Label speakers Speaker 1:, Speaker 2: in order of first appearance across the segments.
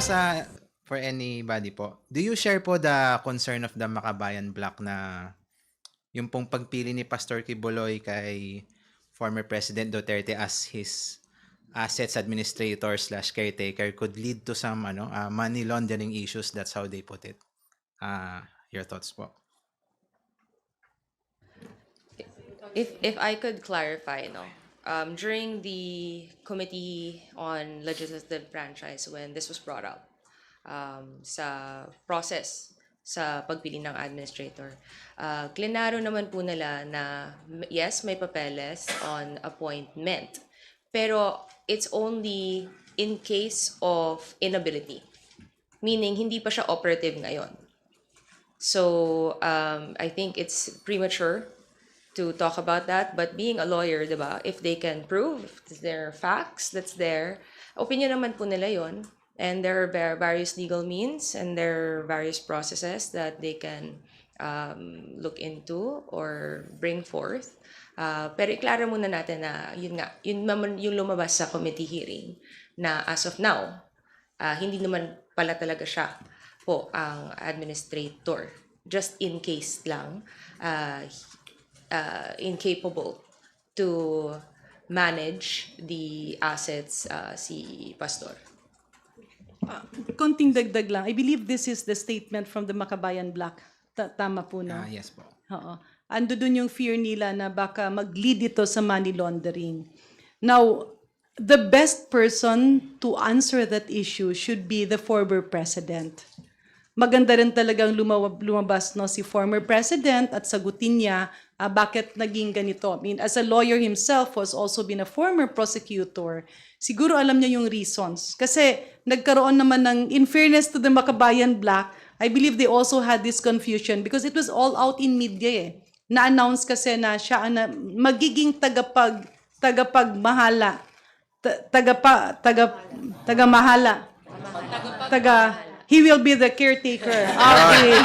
Speaker 1: sa for anybody po, do you share po the concern of the Makabayan Black na yung pong pagpili ni Pastor Kibuloy kay former President Duterte as his assets administrator slash caretaker could lead to some ano uh, money laundering issues? That's how they put it. Uh, your thoughts po.
Speaker 2: If if I could clarify, no, um, during the committee on legislative franchise when this was brought up, um, sa process sa pagpili ng administrator, uh, klinaro naman po nila na yes, may papeles on appointment, pero it's only in case of inability, meaning hindi pa siya operative ngayon. So um, I think it's premature to talk about that. But being a lawyer, di ba, if they can prove there are facts that's there, opinion naman po nila yon. And there are va- various legal means and there are various processes that they can um, look into or bring forth. Uh, pero iklaro muna natin na yun nga, yun yung lumabas sa committee hearing na as of now, ah, hindi naman pala talaga siya po ang administrator. Just in case lang, ah, uh, incapable to manage the assets uh, si Pastor.
Speaker 3: Konting dagdag lang. I believe this is the statement from the Makabayan Black. Ta- tama po, no?
Speaker 1: Ah, yes po
Speaker 3: Oo. Ando dun yung fear nila na baka mag-lead ito sa money laundering. Now, the best person to answer that issue should be the former president. Maganda rin talagang lumabas no si former president at sagutin niya ah, bakit naging ganito. I mean, as a lawyer himself was also been a former prosecutor, siguro alam niya yung reasons. Kasi nagkaroon naman ng, in fairness to the Makabayan Black, I believe they also had this confusion because it was all out in media eh. Na-announce kasi na siya na, magiging tagapag tagapagmahala. Ta- tagapa taga tagamahala. Taga he will be the caretaker of the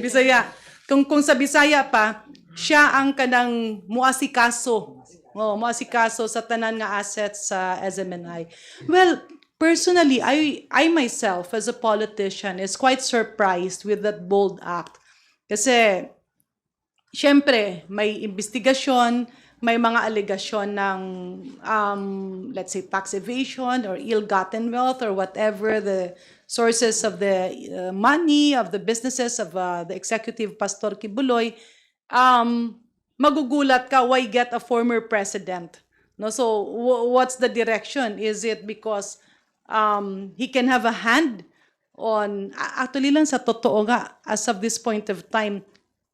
Speaker 3: Bisaya. Kung kung sa Bisaya pa, siya ang kanang muasikaso. Oh, muasikaso sa tanan nga assets sa SMNI. Well, personally, I I myself as a politician is quite surprised with that bold act. Kasi Siyempre, may investigasyon, may mga alegasyon ng, um, let's say, tax evasion or ill-gotten wealth or whatever the sources of the uh, money of the businesses of uh, the executive Pastor Kibuloy, um, magugulat ka, why get a former president? No, so wh- what's the direction? Is it because um, he can have a hand on actually lang sa totoo nga as of this point of time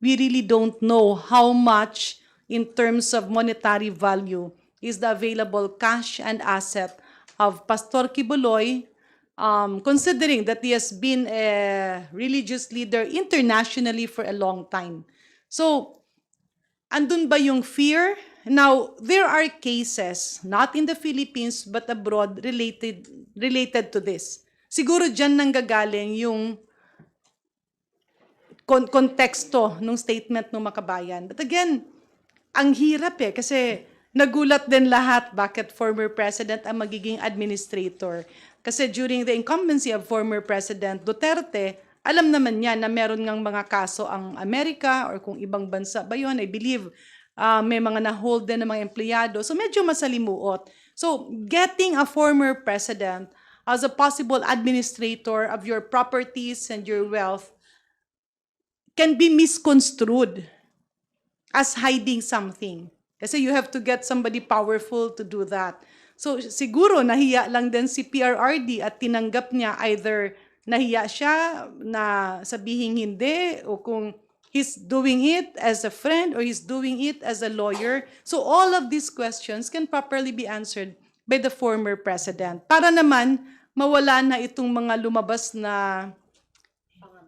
Speaker 3: we really don't know how much in terms of monetary value is the available cash and asset of Pastor Kibuloy um, considering that he has been a religious leader internationally for a long time. So, andun ba yung fear? Now, there are cases, not in the Philippines, but abroad, related, related to this. Siguro dyan nanggagaling yung kon- konteksto ng statement ng makabayan. But again, ang hirap eh, kasi nagulat din lahat bakit former president ang magiging administrator. Kasi during the incumbency of former President Duterte, alam naman niya na meron ngang mga kaso ang Amerika or kung ibang bansa ba yun, I believe uh, may mga na-hold din ng mga empleyado. So medyo masalimuot. So getting a former president as a possible administrator of your properties and your wealth can be misconstrued as hiding something. Kasi you have to get somebody powerful to do that. So siguro nahiya lang din si PRRD at tinanggap niya either nahiya siya na sabihin hindi o kung he's doing it as a friend or he's doing it as a lawyer. So all of these questions can properly be answered by the former president. Para naman mawala na itong mga lumabas na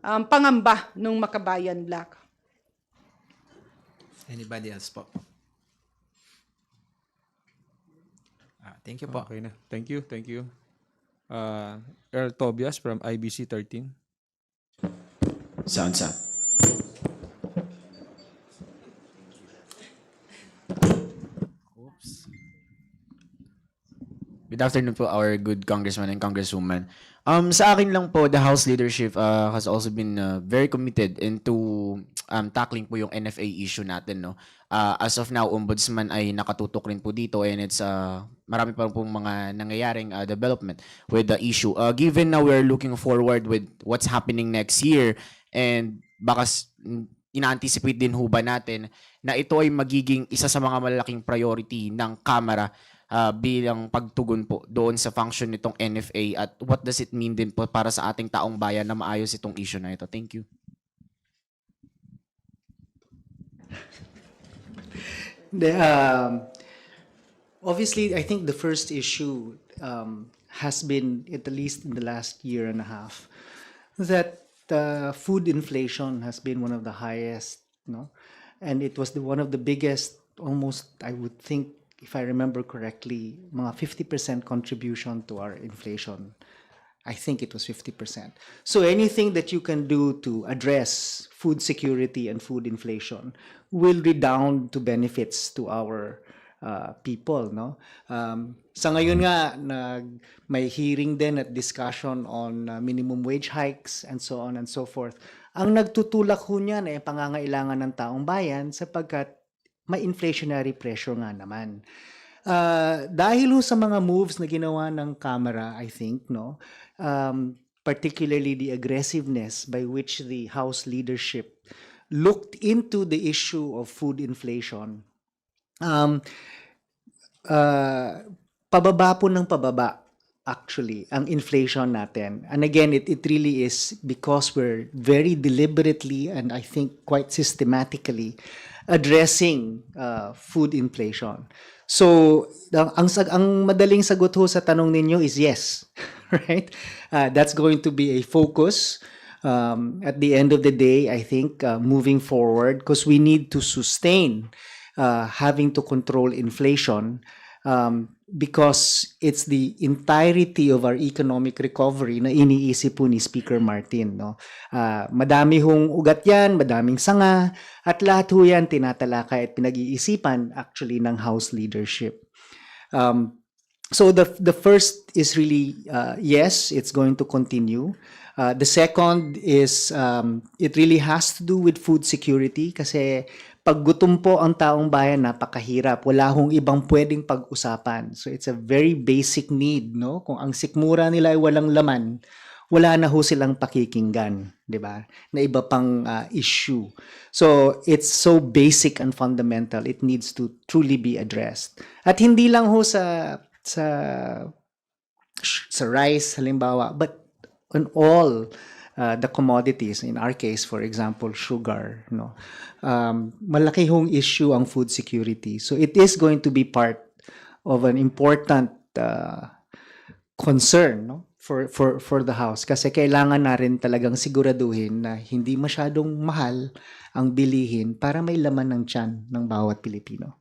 Speaker 3: um, pangamba ng Makabayan Black.
Speaker 1: Anybody else po ah, thank you po
Speaker 4: Okay na. Thank you, thank you. Uh, Earl Tobias from IBC 13.
Speaker 5: Sounds up.
Speaker 1: oops
Speaker 5: Good afternoon po, our good congressman and congresswoman. Um, sa akin lang po, the House leadership uh, has also been uh, very committed into um, tackling po yung NFA issue natin. No? Uh, as of now, ombudsman ay nakatutok rin po dito and it's uh, marami pa pong mga nangyayaring uh, development with the issue. Uh, given now we're looking forward with what's happening next year and baka s- ina-anticipate din ho ba natin na ito ay magiging isa sa mga malalaking priority ng Kamara uh, bilang pagtugon po doon sa function nitong NFA at what does it mean din po para sa ating taong bayan na maayos itong issue na ito. Thank you.
Speaker 6: The, um, obviously, I think the first issue um, has been, at least in the last year and a half, that uh, food inflation has been one of the highest, no, and it was the one of the biggest. Almost, I would think, if I remember correctly, mga 50% contribution to our inflation. I think it was 50%. So anything that you can do to address food security and food inflation will redound to benefits to our uh, people, no? Um, sa ngayon nga nag may hearing din at discussion on uh, minimum wage hikes and so on and so forth. Ang nagtutulak ho niyan eh pangangailangan ng taong bayan sapagkat may inflationary pressure nga naman. Uh, dahil ho sa mga moves na ginawa ng Kamara, I think, no, um, particularly the aggressiveness by which the House leadership looked into the issue of food inflation, um, uh, pababa po ng pababa actually ang inflation natin. And again, it, it really is because we're very deliberately and I think quite systematically addressing uh, food inflation. So, ang, ang, madaling sagot ho sa tanong ninyo is yes. right? Uh, that's going to be a focus um, at the end of the day, I think, uh, moving forward, because we need to sustain uh, having to control inflation um, because it's the entirety of our economic recovery na iniisip po ni Speaker Martin. No? Ah, madami hong ugat yan, madaming sanga, at lahat ho yan tinatalakay at pinag-iisipan actually ng House leadership. Um, so the the first is really uh, yes, it's going to continue. Uh, the second is um, it really has to do with food security kasi pag gutom po ang taong bayan napakahirap. Wala hong ibang pwedeng pag-usapan. So it's a very basic need, no? Kung ang sikmura nila ay walang laman, wala na ho silang pakikinggan, 'di ba? Na iba pang uh, issue. So it's so basic and fundamental. It needs to truly be addressed. At hindi lang ho sa sa sa rice halimbawa, but on all uh, the commodities. In our case for example sugar no? Um, malaki hong issue ang food security. So it is going to be part of an important uh, concern no? For for for the house. Kasi kailangan na rin talagang siguraduhin na hindi masyadong mahal ang bilihin para may laman ng tiyan ng bawat Pilipino